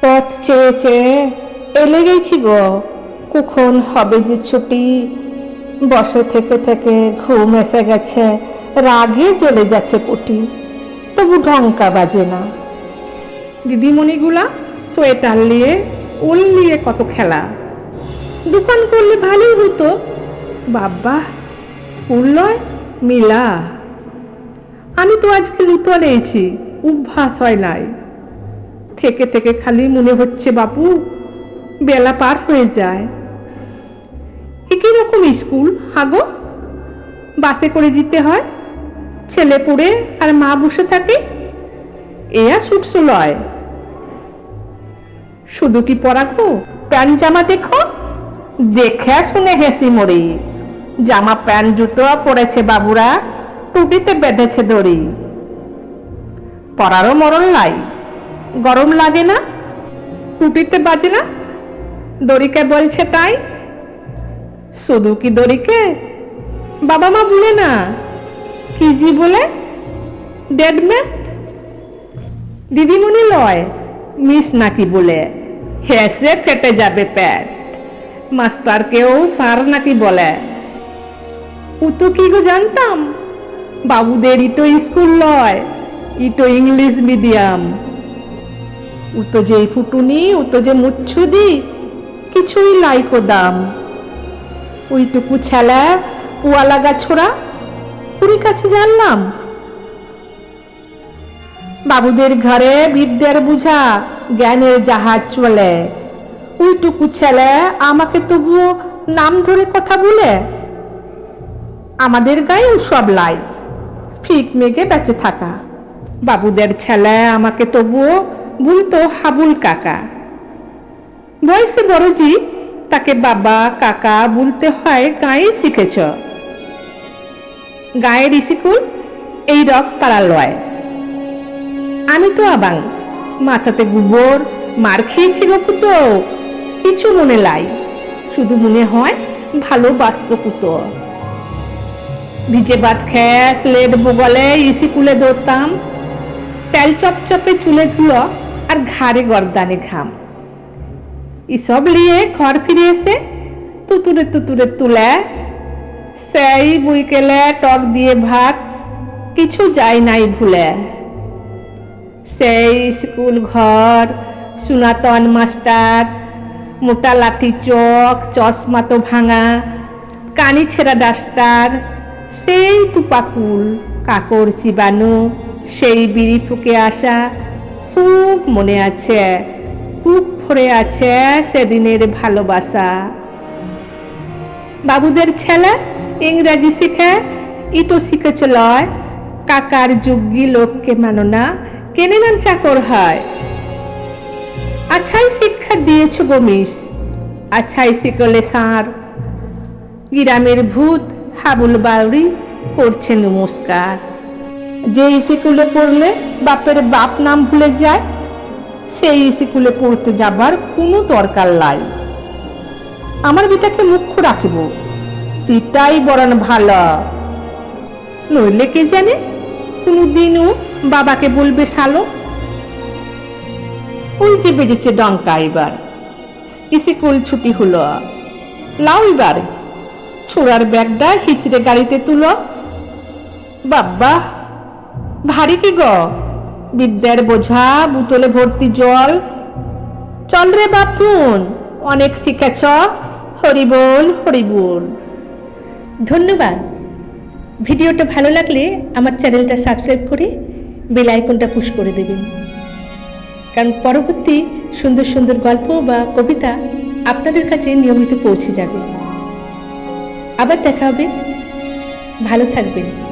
পথ চেয়ে চেয়ে এলে গেছি গো। কখন হবে যে ছুটি? বসে থেকে থেকে ঘুম এসে গেছে, রাগে চলে যাচ্ছে পুটি। তবু ঢঙ্কা বাজে না। দিদিমণিগুলা সোয়েটার নিয়ে, উল নিয়ে কত খেলা। দোকান করলে ভালোই হতো। বাবা স্কুল নয়, মিলা। আমি তো আজকে নূতন এসেছি অভ্যাস হয় নাই। থেকে থেকে খালি মনে হচ্ছে বাপু, বেলা পার হয়ে যায়। একই রকম স্কুল, হাগো? বাসে করে যেতে হয়, ছেলে পড়ে আর মা বসে থাকে? এয়া সুটসো লয় শুধু কি পরাখো প্যান্ট জামা দেখো? দেখে শুনে হেসি মরি। জামা প্যান্ট, জুতো পরেছে বাবুরা টুটিতে বেঁধেছে দড়ি। পরারও মরণ নাই। গরম লাগে না? টুটিতে বাজে না? দড়িকে বলছে তাই? শুধু কি দড়িকে? বাবা মা বলে না? কি জি বলে ডেড ম্যান দিদিমণি লয়, মিস নাকি বলে? হেসে ফেটে যাবে প্যাট মাস্টারকেও সার নাকি বলে? ও তো কি গো জানতাম? বাবুদের ইটো স্কুল লয়, ইটো ইংলিশ মিডিয়াম। যে ফুটুনি যে মুচ্ছুদি, কিছুই লাইকো দাম। ওইটুকু ছেলা পুয়া লাগা ছোড়া পুরি কাছে জানলাম। বাবুদের ঘরে বিদ্যার বুঝা, জ্ঞানের জাহাজ চলে। ওইটুকু ছেলে, আমাকে তবুও নাম ধরে কথা বলে। আমাদের গায়ে সব লাই, ফিট মেঘে বেঁচে থাকা। বাবুদের ছেলে, আমাকে তবুও বলতো হাবুল কাকা। বয়সে বড়জি, তাকে বাবা, কাকা বলতে হয় গায়ে শিখেছ। গায়ের স্কুল এই রক পাড়া লয়। আমি তো আবাং, মাথাতে গোবর, মার খেয়েছি গপু কিছু মনে লাই, শুধু মনে হয় ভালো বাস্তব কুতো ভিজে ভাত খেয়ে স্লেট বগলে স্কুলে দৌড়তাম তেল চপচপে চুলে ধুলো আর ঘাড়ে গরদানে ঘাম। এসব নিয়ে ঘর ফিরে এসে তুতুরে তুতুরে তুলে, সেই বুইকেলে টক দিয়ে ভাত কিছু যায় নাই ভুলে। সেই স্কুল ঘর, সুনাতন মাস্টার, মোটা লাঠি চক চশমা তো ভাঙা, কানি ছেঁড়া ডাস্টার সেই টুপাকুল কাকর চিবানো, সেই বিড়ি ফুকে আসা সব মনে আছে খুব ভরে আছে সেদিনের ভালোবাসা। বাবুদের ছেলে ইংরাজি শিখে, ইটো শিখেছে লয় কাকার যোগ্যী লোককে মানো না, কেনে নাম চাকর হয়? আছাই শিক্ষা দিয়েছ গমিস আছাই শিকলে সার। গ্রামের ভূত হাবুল বাউরি করছে নমস্কার। যে স্কুলে পড়লে বাপের বাপ নাম ভুলে যায়, সেই স্কুলে পড়তে যাবার কোনো দরকার নাই। আমার বেটাকে মুখ্য রাখিব। সেটাই বরণ ভালো। নইলে কে জানে, কোনোদিনও বাবাকে বলবে সালো ওই যে বেজেছে ডঙ্কা এবার। স্কুল ছুটি হলো। লাও এবার। ছোড়ার ব্যাগটা হিচড়ে গাড়িতে তুলো। বাবা! ভারী কি গো? বিদ্যার বোঝা, বুতলে ভর্তি জল। চল রে বাপুন অনেক শিখেছ? হরিবোল হরিবোল। ধন্যবাদ। ভিডিওটা ভালো লাগলে আমার চ্যানেলটা সাবস্ক্রাইব করে বেল আইকনটা পুশ করে দেবেন। কারণ পরবর্তী সুন্দর সুন্দর গল্প বা কবিতা আপনাদের কাছে নিয়মিত পৌঁছে যাবে। আবার দেখা হবে। ভালো থাকবেন।